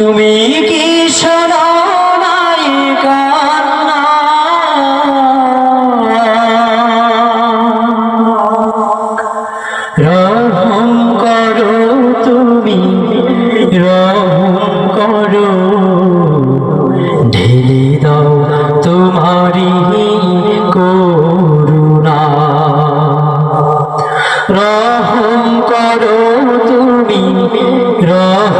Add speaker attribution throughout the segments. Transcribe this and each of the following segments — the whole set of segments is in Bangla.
Speaker 1: তুমি কি শোনো নাই কান্না? রহম করো তুমি রহম করো। তুমি রহম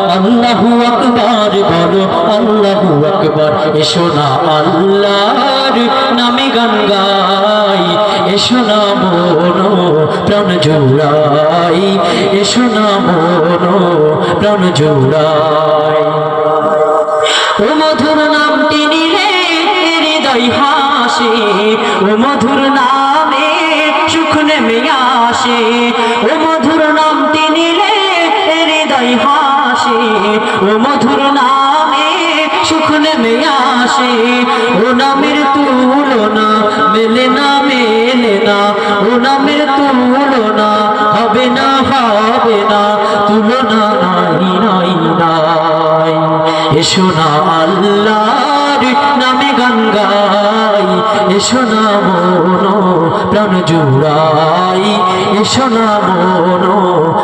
Speaker 1: আল্লাহু আকবার, বলো আল্লাহু আকবার। এসো না আল্লাহর নামে গান গাই, এসো না মনো প্রাণ জোড়াই, এসো না মনো প্রাণ জোড়াই। ও মধুর নামটি নিলে হৃদয় হাসে, ও মধুর নামে সুখ নেমে আসে, ও মধুর নামটি ও মধুর নামে সুখ নেমে আসে। ও নামের তুলনা, মেলে না মেলে না। ও নামের তুলনা, হবে না হবে না। তুলনা নাই নাই নাই। এসো না আল্লাহর নামে গান গাই। এসো না মন, প্রাণ জুড়াই। এসো না মন,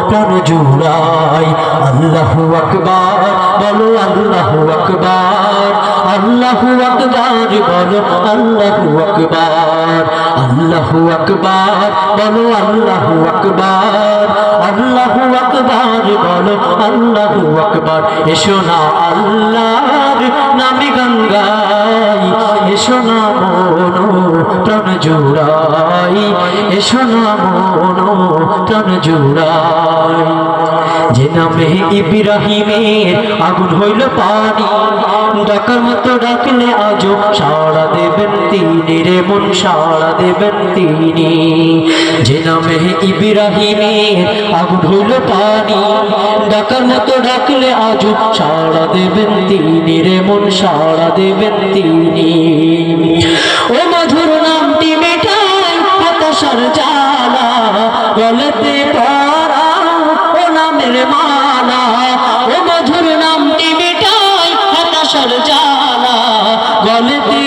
Speaker 1: প্রাণ জুড়াই। আল্লাহু আকবার, বলো আল্লাহু আকবার। আল্লাহু আকবার, বলো আল্লাহু আকবার। আল্লাহু আকবার, বলো আল্লাহু আকবার। আল্লাহু আকবার, বলো আল্লাহু আকবার। এসো না আল্লাহর নামে গঙ্গাই এসো না মনো প্রাণ জোড়াই এসো না মনো প্রাণ জোড়াই। যে নামে ইব্রাহিমের আগুন হইল পানি ডাকার মতো ডাকলে আজ সাড়া দেবেন তিনি রে মন সাড়া দেবেন তিনি। যে নামে ইব্রাহিমের আগুন হইল পানি ডাকার মতো ডাকলে আজও সাড়া দেবেন তিনি রে মন সাড়া দেবেন তিনি। ও মধুর নামটি মেটাই হতাশার জ্বালা, গলতে পড়া ও নামের মালা। ও মধুর নামটি হতাশার জ্বালা, গলতে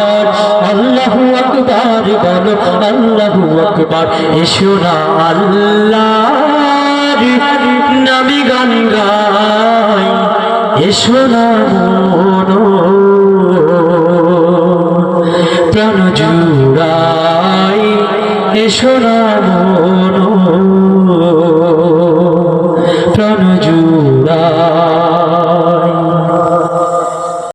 Speaker 1: আকবার বলো, আল্লাহু আকবার। এসো না আল্লাহ নবী গান গাই। এসো না প্রাণ জুড়াই। এসো না মনো।